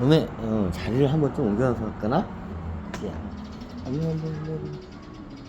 오늘 어, 자리를 한번 좀 옮겨서 할까나? 야, 아니 아니 아니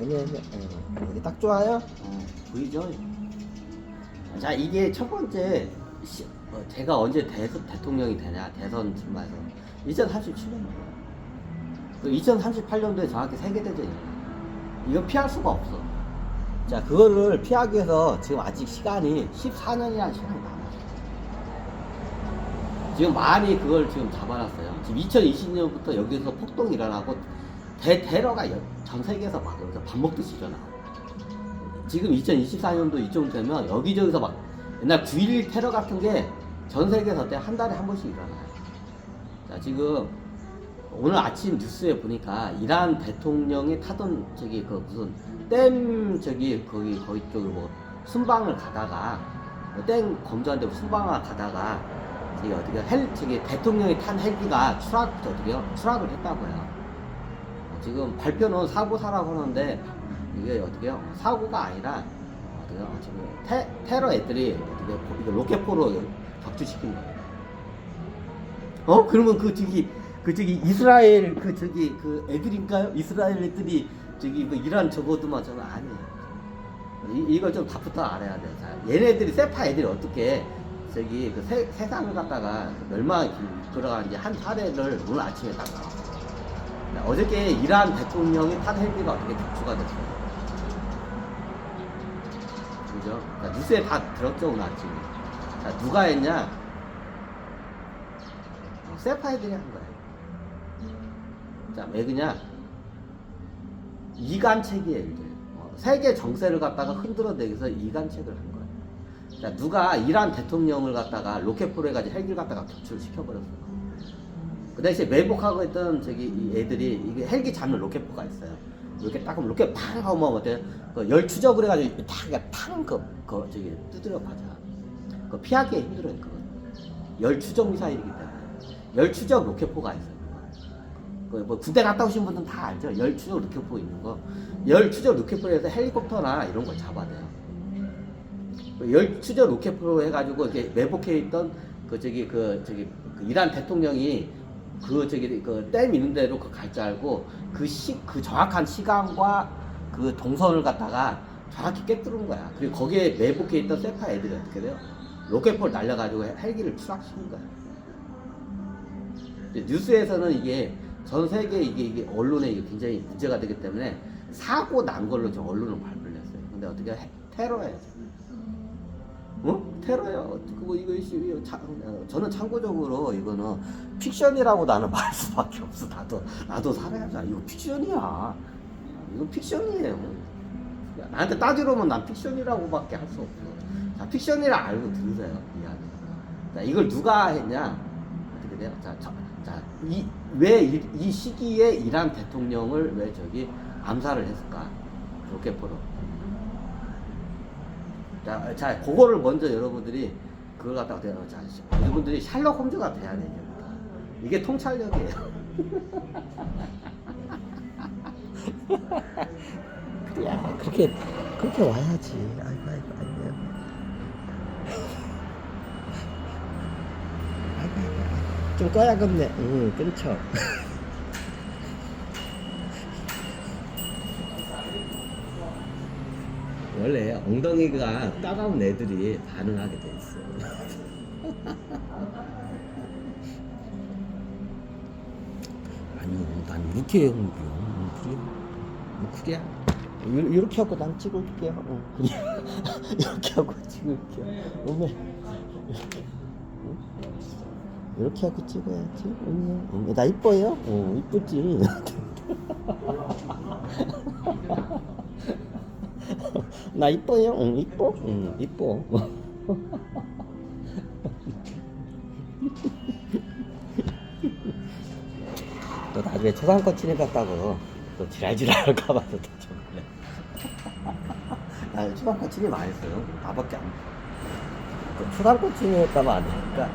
아니 아니 아니 여기 딱 좋아요? 어, 보이죠? 자 이게 첫 번째 시, 어, 제가 언제 대, 대통령이 되냐? 대선 출마해서. 2037년도에 그 2038년도에 정확히 세계대전이에요 이건 피할 수가 없어. 자 그거를 피하기 위해서 지금 아직 시간이 14년이라는 시간이 남았어 지금 많이 그걸 지금 잡아놨어요. 지금 2020년부터 여기서 폭동이 일어나고 대, 테러가 여- 전 세계에서 막 여기서 밥 먹듯이 일어나고 지금 2024년도 이쯤 되면 여기저기서 막 옛날 9.11 테러 같은 게 전 세계에서 때한 달에 한 번씩 일어나요. 자 지금 오늘 아침 뉴스에 보니까 이란 대통령이 타던 저기 그 무슨 댐 저기 거기 거기 쪽으로 뭐 순방을 가다가 뭐 댐 검조한데 순방을 가다가 저기 어디가 헬 저기 대통령이 탄 헬기가 추락 어디요 추락을 했다고요. 어, 지금 발표는 사고 사라고 하는데 이게 어떻게요 사고가 아니라 어떻게요 지금 테, 테러 애들이 어떻게 이거 로켓포로 격추시킨 거예요. 어 그러면 그 저기 그 저기 이스라엘 그 저기 그 애들인가요? 이스라엘 애들이 저기 그 이란 저거도만 저거 아니에요. 이, 이걸 좀 답부터 알아야 돼. 자, 얘네들이 세파 애들이 어떻게 저기 그 세, 세상을 갖다가 그 멸망의 길을 이끌어가는지 한 사례를 오늘 아침에 딱. 자, 어저께 이란 대통령이 탄 헬기가 어떻게 격추가 됐어요. 그죠? 자, 뉴스에 다 들었죠, 오늘 아침에. 자, 누가 했냐? 어, 세파 애들이 한 거야. 자, 왜 그냐? 이간책이에요, 이게. 어, 세계 정세를 갖다가 흔들어내기 위해서 이간책을 한 거예요. 자, 누가 이란 대통령을 갖다가 로켓포로 해가지고 헬기를 갖다가 격추를 시켜버렸어요. 그 대신에 매복하고 있던 저기 이 애들이 이게 헬기 잡는 로켓포가 있어요. 이렇게 딱 하면 로켓 팡 하면 어때? 그 열 추적을 해가지고 탁, 그냥 팡, 그, 그, 저기 두드려 맞아. 그 피하기 힘들어요, 그건. 열 추적 미사일이기 때문에. 열 추적 로켓포가 있어요. 그뭐 군대 갔다 오신 분들은 다 알죠. 열 추적 로켓포 있는 거. 열 추적 로켓포에서 헬리콥터나 이런 걸 잡아내요. 그열 추적 로켓포로 해가지고 이렇게 매복해 있던 그 저기 그 저기 그 이란 대통령이 그 저기 그댐 있는 데로 그 갈 줄 알고 그시그 정확한 시간과 그 동선을 갖다가 정확히 꿰뚫은 거야. 그리고 거기에 매복해 있던 세파 애들이 어떻게 돼요? 로켓포를 날려가지고 헬기를 추락시킨 거야. 뉴스에서는 이게 전 세계 이게, 이게 언론에 이게 굉장히 문제가 되기 때문에 사고 난 걸로 좀 언론을 발표를 했어요. 근데 어떻게 해- 테러예요. 어? 테러예요. 그거 어, 저는 참고적으로 이거는 픽션이라고 나는 말할 수밖에 없어. 나도 나도 살아야지. 이거 픽션이야. 이거 픽션이에요. 야, 나한테 따지러 오면 난 픽션이라고밖에 할 수 없어. 자, 픽션이라 알고 들으세요. 이야기. 자, 이걸 누가 했냐? 어떻게 돼요? 자, 자, 자, 이, 왜 이, 이 시기에 이란 대통령을 왜 저기 암살을 했을까? 로켓포로. 자, 자, 그거를 먼저 여러분들이 그걸 갖다가 돼요. 자, 여러분들이 샬록 홈즈가 돼야 돼요. 이게 통찰력이에요. 야, 그렇게 그렇게 와야지. 아이고, 아이고, 아이고. 아이고, 아이고, 아이고. 좀 꺼야겠네. 응, 끊쳐. 원래 엉덩이가 따가운 애들이 반응하게 돼 있어. 아니, 난 이렇게 해, 홍규. 그래. 뭐. 이- 이렇게 하고 난 찍을게요. 어, 그냥 이렇게 하고 찍을게요. 오메 이렇게. 응? 이렇게 하고 찍어야지. 오메. 나 이뻐요? 어, 이쁘지. 나 이뻐요? 응, 이뻐? 응, 이뻐. 또 나중에 초상권 침입했다고 또 지랄지랄 할까봐 또 저번에. 나 초상권 침입 안 했어요. 나밖에 안. 그 초상권 침입했다면 안 되니까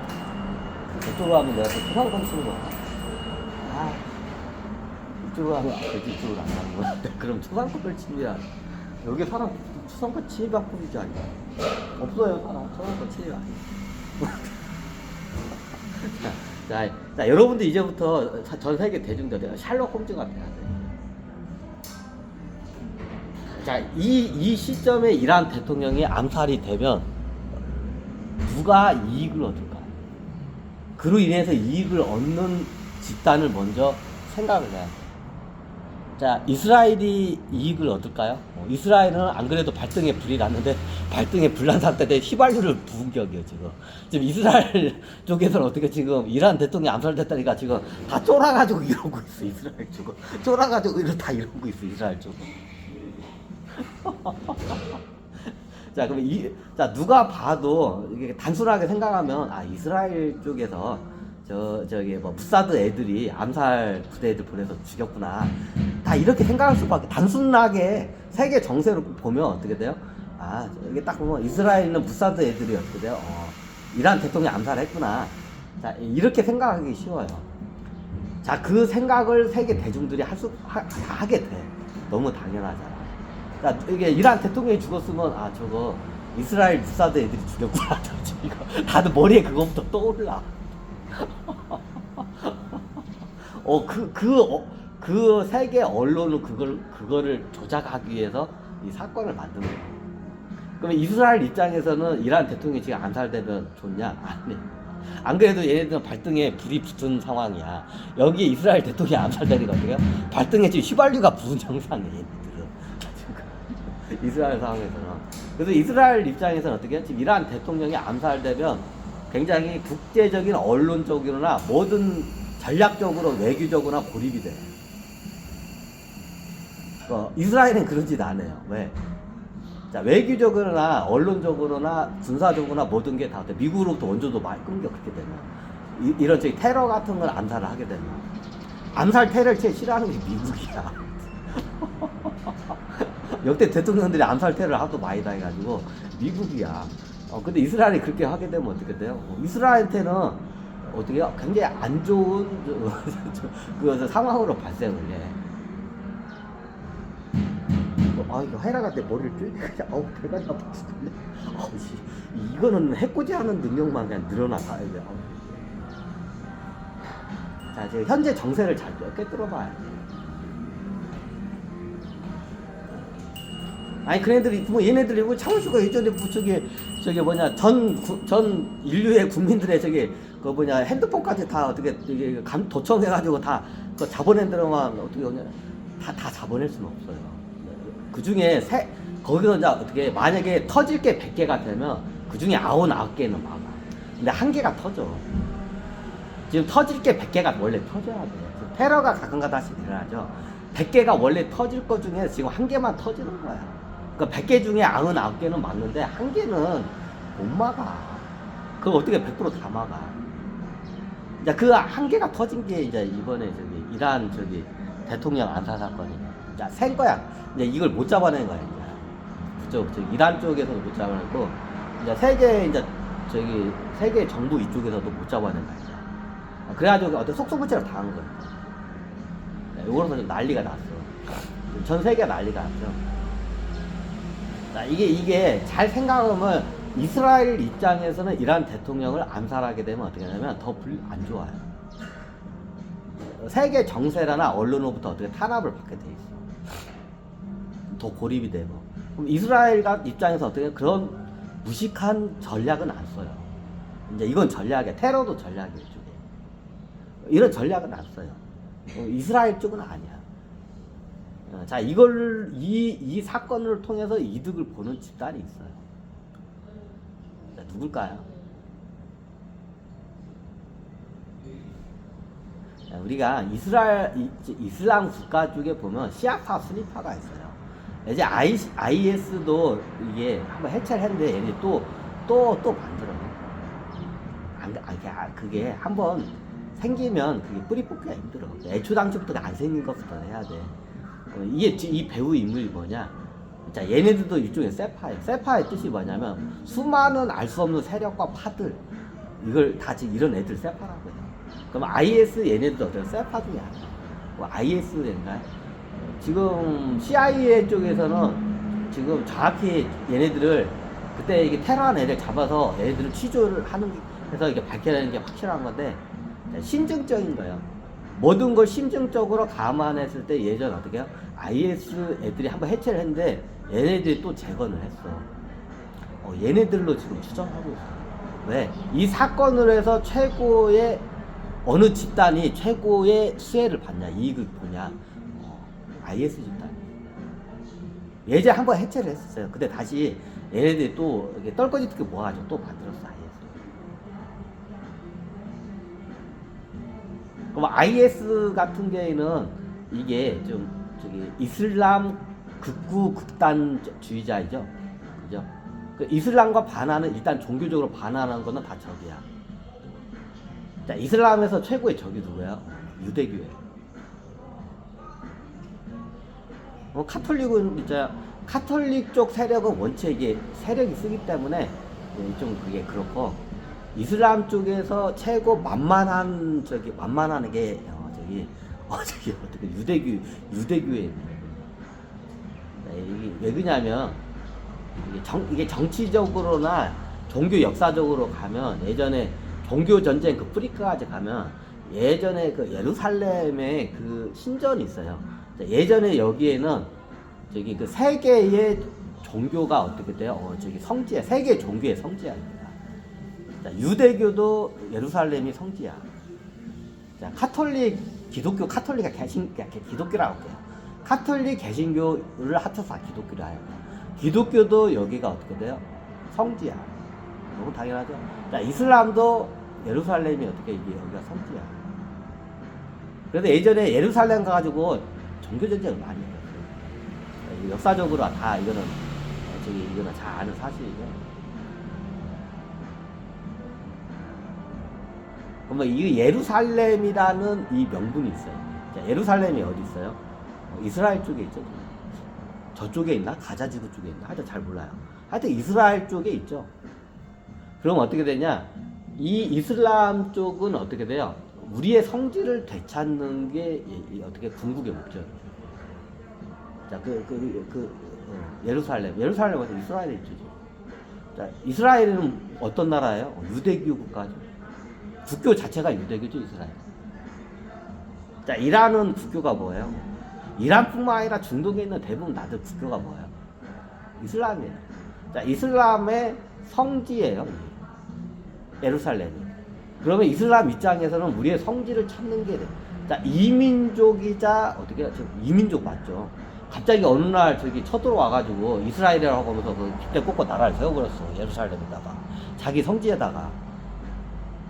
저쪽으로 하면 내가 또 초상권 침입을. 아, 이쪽으로 하면 안 되지, 이쪽으로 안 하는 건데. 그럼 초상권을 침입이야. 여기 사람 초상권 침입학법이지 아니야? 없어요, 사람. 초상권 침입 아니야. 자, 자, 자 여러분들 이제부터 자- 전 세계 대중들 샬록 홈즈가 돼야 돼. 자, 이, 이 시점에 이란 대통령이 암살이 되면 누가 이익을 얻을까? 그로 인해서 이익을 얻는 집단을 먼저 생각을 해야 돼. 자, 이스라엘이 이익을 얻을까요? 어, 이스라엘은 안 그래도 발등에 불이 났는데 발등에 불난 상태인데 휘발유를 부은 격이에요, 지금. 지금 이스라엘 쪽에서는 어떻게 지금 이란 대통령이 암살됐다니까 지금 다 쫄아가지고 이러고 있어, 이스라엘 쪽은. 쫄아가지고 이러 다 이러고 있어, 이스라엘 쪽은. 자, 그럼 이, 자, 누가 봐도 이게 단순하게 생각하면, 아, 이스라엘 쪽에서 저, 저기 뭐, 무사드 애들이 암살 부대 애들 보내서 죽였구나. 다 이렇게 생각할 수밖에, 단순하게 세계 정세로 보면 어떻게 돼요? 아, 이게 딱 보면 이스라엘은 무사드 애들이 어떻게 돼요? 어, 이란 대통령 암살했구나. 자, 이렇게 생각하기 쉬워요. 자, 그 생각을 세계 대중들이 할 수, 하, 다 하게 돼. 너무 당연하잖아. 자, 이게 이란 대통령이 죽었으면, 아, 저거, 이스라엘 무사드 애들이 죽였구나. 저 이거. 다들 머리에 그거부터 떠올라. 어, 그, 그, 어, 그 세계 언론은 그걸, 그거를 조작하기 위해서 이 사건을 만든 거예요. 그러면 이스라엘 입장에서는 이란 대통령이 지금 암살되면 좋냐? 아니. 안 그래도 얘네들은 발등에 불이 붙은 상황이야. 여기에 이스라엘 대통령이 어떻게요? 발등에 지금 휘발유가 부은 정상이야, 얘네들은. 이스라엘 상황에서는. 그래서 이스라엘 입장에서는 어떻게 해요? 지금 이란 대통령이 암살되면 굉장히 국제적인 언론적으로나 모든 전략적으로 외교적으로나 고립이 돼. 어, 이스라엘은 안 해요. 왜? 자, 외교적으로나 언론적으로나 군사적으로나 모든 게 다 미국으로부터 원조도 많이 끊겨 그렇게 되면 이, 이런 저기 테러 같은 걸 암살을 하게 되면 암살 테러를 제일 싫어하는 게 미국이야. 역대 대통령들이 암살 테러를 하도 많이 당해가지고 미국이야. 어, 근데 이스라엘이 그렇게 하게 되면 어떻게 돼요? 어, 이스라엘한테는 어떻게 해요? 굉장히 안 좋은 저, 그 상황으로 발생을 해. 어, 아 이거 내 머리를 쫄니까 어우 대가리 아파 죽겠네. 어우 씨, 이거는 해코지 하는 능력만 그냥 늘어나가 이제. 어우. 자 지금 현재 정세를 잘 꿰뚫어봐야지. 아니 그네들이 뭐 얘네들이 뭐 차원수가 예전에 뭐 저기 저기 뭐냐 전전 인류의 국민들의 저기 그 뭐냐 핸드폰까지 다 어떻게 이게 감 도청해가지고 다그 자본애들만 어떻게 그냥 다다 잡아낼 수는 없어요. 그 중에 세 거기서 이제 어떻게 만약에 터질 게 100개가 되면 그 중에 99개는 막아. 근데 한 개가 터져. 지금 터질 게 100개가 원래 터져야 돼. 지금 테러가 가끔가다 씩 일어나죠. 100개가 원래 터질 것 중에 지금 한 개만 터지는 거야. 그러니까 100개 중에 99개는 맞는데 한 개는 못 막아. 그거 어떻게 100%다 막아. 그 한 개가 터진 게 이제 이번에 저기 이란 저기 대통령 암살 사건이. 자, 센 거야. 이제 이걸 못 잡아낸 거야, 이제. 그쪽, 저 이란 쪽에서도 못 잡아내고, 이제 세계, 이제, 저기, 세계 정부 이쪽에서도 못 잡아낸 거야, 이제. 아, 그래가지고 어떤 속수무책을 당한 거야. 네, 이거로서 좀 난리가 났어. 전 세계가 난리가 났죠. 자, 이게, 이게 잘 생각하면 이스라엘 입장에서는 이란 대통령을 암살하게 되면 어떻게 되냐면 더 안 좋아요. 세계 정세라나 언론으로부터 어떻게 탄압을 받게 돼 있어. 더 고립이 되고. 그럼 이스라엘 입장에서 어떻게 그런 무식한 전략은 안 써요. 이제 이건 전략이야. 테러도 전략이에요. 이런 전략은 안 써요. 어, 이스라엘 쪽은 아니야. 어, 자, 이걸, 이, 이 사건을 통해서 이득을 보는 집단이 있어요. 자, 누굴까요? 자, 우리가 이스라엘, 이- 이슬람 국가 쪽에 보면 시아파, 수니파가 있어요. 이제 I, IS도 이게 한번 해체를 했는데 얘네 또, 또, 또 만들어. 안, 아, 아, 그게 한번 생기면 그게 뿌리 뽑기가 힘들어. 애초당초부터 안 생긴 것부터 해야 돼. 어, 이게, 지- 이 배우 인물이 뭐냐? 자, 얘네들도 일종의 세파예요. 세파의 뜻이 뭐냐면 수많은 알 수 없는 세력과 파들 이걸 다 지금 이런 애들 세파라고 해요. 그럼 IS 얘네들도 어떤 세파 중에 하나. 뭐 IS인가요? 지금 CIA 쪽에서는 지금 정확히 얘네들을 그때 이게 테러한 애들 잡아서 얘네들을 취조를 하는 게- 해서 이게 밝혀내는 게 확실한 건데 자, 심증적인 거예요. 모든 걸 심증적으로 감안했을 때 예전 어떻게 해요? IS 애들이 한번 해체를 했는데 얘네들이 또 재건을 했어. 어, 얘네들로 지금 추정하고 있어. 왜? 이 사건으로 해서 최고의 어느 집단이 최고의 수혜를 받냐, 이익을 보냐? 어, IS 집단. 예전에 한 번 해체를 했었어요. 근데 다시 얘네들이 또 이렇게 떨거지 특히 모아가지고 또 만들었어, IS. 그럼 IS 같은 경우에는 이게 좀 저기 이슬람 극구 극단주의자이죠. 그죠? 그 이슬람과 반하는 일단 종교적으로 반하는 거는 다 적이야. 자, 이슬람에서 최고의 적이 누구야? 유대교예요. 어, 카톨릭은 이제 카톨릭 쪽 세력은 원체 이게 세력이 쓰기 때문에 예, 좀 그게 그렇고 이슬람 쪽에서 최고 만만한 저기 만만한 게 어, 저기 어 저기 어떻게 유대교 유대교에 네, 이게 왜 그러냐면 이게 정 이게 정치적으로나 종교 역사적으로 가면 예전에 종교 전쟁 그 프리카까지 가면 예전에 그 예루살렘에 그 신전이 있어요. 자, 예전에 여기에는 저기 그 세 개의 종교가 어떻게 돼요? 어, 저기 성지야. 세 개의 종교의 성지야입니다. 자, 유대교도 예루살렘이 성지야. 자, 카톨릭, 기독교, 카톨릭과 개신, 개- 기독교라고 할게요. 카톨릭, 개신교를 합쳐서 다 기독교라 해요. 기독교도 여기가 어떻게 돼요? 성지야. 너무 당연하죠. 자, 이슬람도 예루살렘이 어떻게 이게 여기가 성지야. 그래서 예전에 예루살렘 가가지고 종교 많이 했어요. 이거 역사적으로 다 이거는 어, 저기 이거는 잘 아는 사실이죠. 그러면 이 예루살렘이라는 이 명분이 있어요. 자, 예루살렘이 어디 있어요? 어, 이스라엘 쪽에 있죠. 저쪽에 있나? 가자 지구 쪽에 있나? 하여튼 잘 몰라요. 하여튼 이스라엘 쪽에 있죠. 그럼 어떻게 되냐? 이 이슬람 쪽은 어떻게 돼요? 우리의 성질을 되찾는 게 어떻게 궁극의 목적이에요. 자, 그, 그, 그, 어, 예루살렘. 예루살렘에서 이스라엘에 있죠. 자, 이스라엘은 어떤 나라예요? 어, 유대교 국가죠. 국교 자체가 유대교죠, 이스라엘. 자, 이란은 국교가 뭐예요? 이란뿐만 아니라 중동에 있는 대부분 나들 국교가 뭐예요? 이슬람이에요. 자, 이슬람의 성지예요. 예루살렘이. 그러면 이슬람 입장에서는 우리의 성지를 찾는 게 돼. 자, 이민족이자 어떻게? 지금 이민족 맞죠? 갑자기 어느 날 저기 쳐들어와가지고 이스라엘이라고 하면서 그 깃대 꽂고 나라를 세워버렸어. 예루살렘에다가. 자기 성지에다가.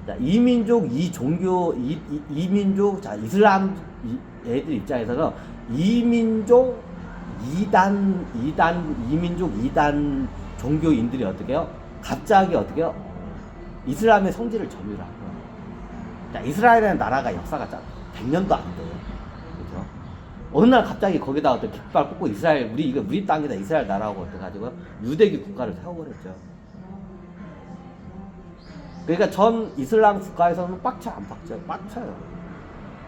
자, 이민족, 이 종교, 이, 이, 이 민족, 자, 이슬람 이, 애들 입장에서는 이 민족, 이단, 이단, 이 민족, 이단 종교인들이 어떻게 해요? 갑자기 어떻게 해요? 이슬람의 성지를 점유를 한 거예요. 자, 이스라엘이라는 나라가 역사가 짜 100년도 안. 그죠? 어느 날 갑자기 거기다가 어떤 깃발 꽂고 이스라엘, 우리, 이거 우리 땅이다, 이스라엘 나라고 어떡하지고 유대교 국가를 세워버렸죠. 그러니까 전 이슬람 국가에서는 빡쳐 안 빡쳐요? 빡쳐요.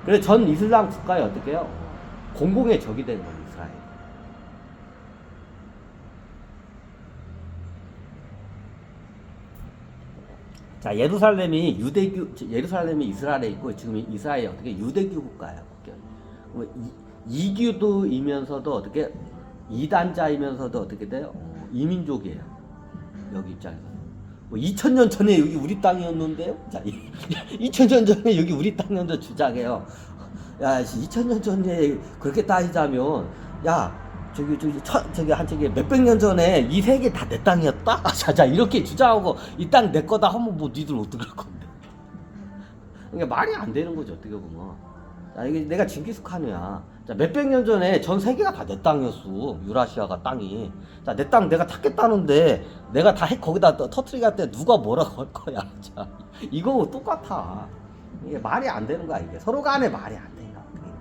그래서 전 이슬람 국가에 어떻게 해요? 공공의 적이 되는 거예요, 이스라엘. 자, 예루살렘이 유대교, 예루살렘이 이스라엘에 있고 지금 이스라엘이 어떻게 유대교 국가예요. 국경. 이- 이교도이면서도 어떻게 이단자이면서도 어떻게 돼요? 어, 이민족이에요. 여기 입장에서. 뭐 2000년 전에 여기 우리 땅이었는데요? 자, 2000년 전에 여기 우리 땅이었는데 주장해요. 야, 2000년 전에 그렇게 따지자면, 야, 저기, 저기, 천, 저기, 한, 저기, 몇백 년 전에 이 세계 다 내 땅이었다? 아, 자, 자, 이렇게 주장하고, 이 땅 내 거다 하면 뭐 니들 어떡할 건데. 그러니까 말이 안 되는 거죠, 어떻게 보면. 자, 이게 내가 징기스칸이야. 자, 몇백 년 전에 전 세계가 다 내 땅이었어. 유라시아가 땅이. 자, 내 땅 내가 탔겠다는데, 내가 다 핵 거기다 또 터트리게 때 누가 뭐라고 할 거야. 자, 이거 똑같아. 이게 말이 안 되는 거야, 이게. 서로 간에 말이 안 돼. 어떻게.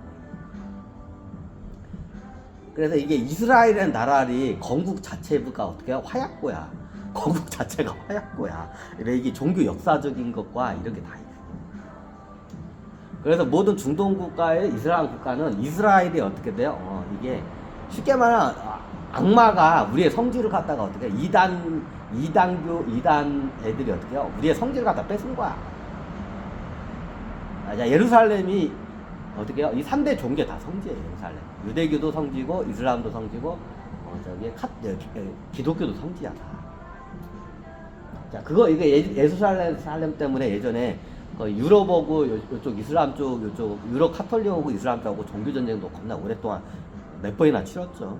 그래서 이게 이스라엘이라는 나라리 건국 자체가 어떻게? 화약고야. 건국 자체가 화약고야. 이게 종교 역사적인 것과 이런 게 다 있어. 그래서 모든 중동 국가의 이슬람 국가는 이스라엘이 어떻게 돼요? 어, 이게 쉽게 말하면 아, 악마가 우리의 성질을 갖다가 어떻게 해? 이단 이단교 이단 애들이 어떻게 해요? 우리의 성질을 갖다 뺏은 거야. 아, 자, 예루살렘이 어떻게요? 이 3대 종교 다 성지예요, 예루살렘. 유대교도 성지고, 이슬람도 성지고, 어, 저기, 카, 여, 기- 기독교도 성지야, 다. 자, 그거, 이게 예, 예루살렘 살렘 때문에 예전에 그 유럽하고 요, 요쪽 이슬람 쪽, 요쪽 유럽 카톨릭하고 이슬람 쪽하고 종교 전쟁도 겁나 오랫동안 몇 번이나 치렀죠.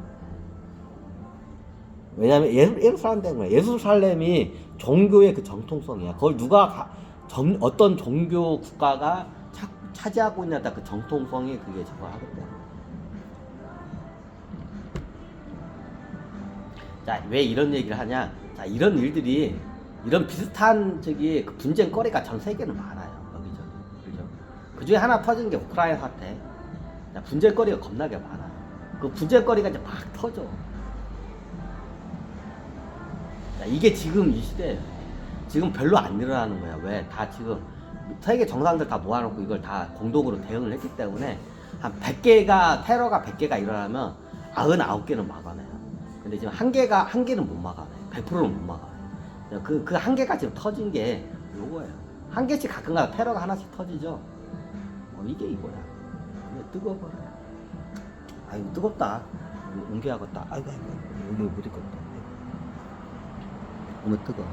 왜냐면 예- 예루살렘 때문에 예루살렘이 종교의 그 정통성이야. 그걸 누가 가- 정- 어떤 종교 국가가 차, 차지하고 있냐다 그 정통성이 그게 저거 하겠다. 자, 왜 이런 얘기를 하냐? 자, 이런 일들이 이런 비슷한 저기 그 분쟁 거리가 전 세계는. 그죠? 그 중에 하나 터진 게 우크라이나 사태. 자, 분쟁거리가 겁나게 많아요. 그 분쟁거리가 이제 막 터져. 자, 이게 지금 이 시대예요. 지금 별로 안 일어나는 거야. 왜? 다 지금 세계 정상들 다 모아놓고 이걸 다 공동으로 대응을 했기 때문에 한 100개가 테러가 100개가 일어나면 99개는 막아내요. 근데 지금 한 개가 한 개는 못 막아내. 100%는 못 막아내. 그그 한 개가 지금 터진 게 요거예요. 한 개씩 가끔가다 테러가 하나씩 터지죠. 어, 이게 이거야. 이게 뜨거워버려. 아이고 뜨겁다. 이거 옮겨야겠다. 아이고 아이고 여기 못 있겠다. 너무 뜨거.